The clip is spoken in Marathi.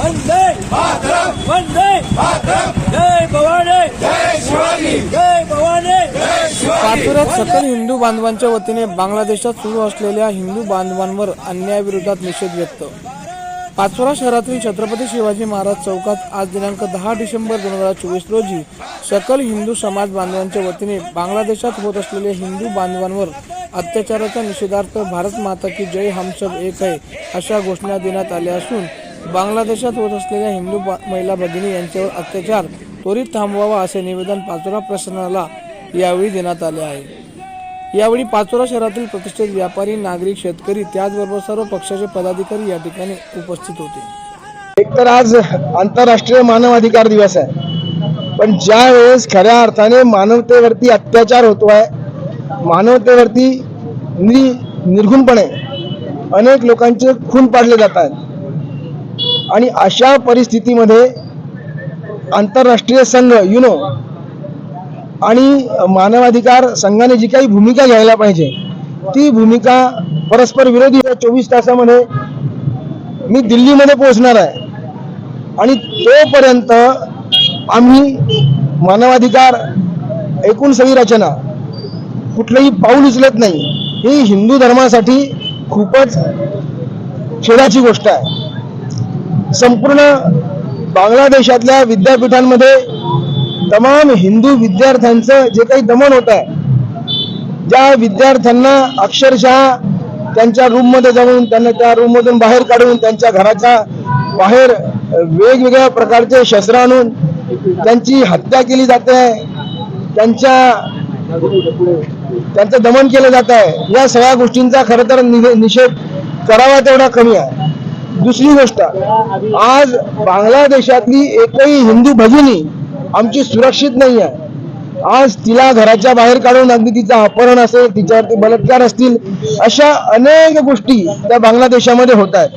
वंदे वंदे जय भवानी जय शिवाजी. जय भवानी पाचोऱ्यात सकल हिंदू बांधवांच्या वतीने बांगलादेशात सुरू असलेल्या हिंदू बांधवांवर अन्यायाविरोधात निषेध व्यक्त. पाचोरा शहरातील छत्रपती शिवाजी महाराज चौकात आज दिनांक दहा डिसेंबर दोन हजार चोवीस रोजी सकल हिंदू समाज बांधवांच्या वतीने बांगलादेशात होत असलेल्या हिंदू बांधवांवर अत्याचाराच्या निषेधार्थ भारत माता की जय हम सब एक आहे अशा घोषणा देण्यात आल्या असून बांगलादेशात होत असलेल्या हिंदू महिला भगिनी यांच्यावर अत्याचार त्वरित थांबवावा असे निवेदन पाचोरा प्रशासनाला यावेळी देण्यात आले आहे. यावेळी पाचोरा शहरातील प्रतिष्ठित व्यापारी नागरिक शेतकरी त्याचबरोबर सर्व पक्षाचे पदाधिकारी या ठिकाणी उपस्थित होते. एक तर आज आंतरराष्ट्रीय मानवाधिकार दिवस आहे. पण ज्या वेळेस खऱ्या अर्थाने मानवतेवरती अत्याचार होतो आहे मानवतेवरती नि निर्घुणपणे अनेक लोकांचे खून पाडले जात आहेत. आणि अशा परिस्थितीमध्ये आंतरराष्ट्रीय संघ युनो आणि मानवाधिकार संघाने जी काही भूमिका घ्यायला पाहिजे ती भूमिका परस्पर विरोधी चोवीस तासामध्ये मी दिल्लीमध्ये पोहोचणार आहे. आणि तोपर्यंत आम्ही मानवाधिकार एकूण सही रचना कुठलंही पाऊल उचलत नाही ही हिंदू धर्मासाठी खूपच खेळाची गोष्ट आहे. संपूर्ण बांगलादेशातल्या विद्यापीठांमध्ये तमाम हिंदू विद्यार्थ्यांचं जे काही दमन होत आहे ज्या विद्यार्थ्यांना अक्षरशः त्यांच्या रूममध्ये जाऊन त्यांना त्या रूममधून बाहेर काढून त्यांच्या घराच्या बाहेर वेगवेगळ्या प्रकारचे शस्त्र आणून त्यांची हत्या केली जाते त्यांच्या त्यांचं दमन केलं जात आहे या सगळ्या गोष्टींचा खरं तर नि- निषेध करावा तेवढा कमी आहे. दुसरी गोष्ट आज बांगलादेशातली एकही हिंदू भगिनी आमची सुरक्षित नाही आहे आज तिला घराच्या बाहेर काढून अगदी तिचं अपहरण असेल तिच्यावरती बलात्कार असतील अशा अनेक गोष्टी त्या बांगलादेशामध्ये होत आहेत.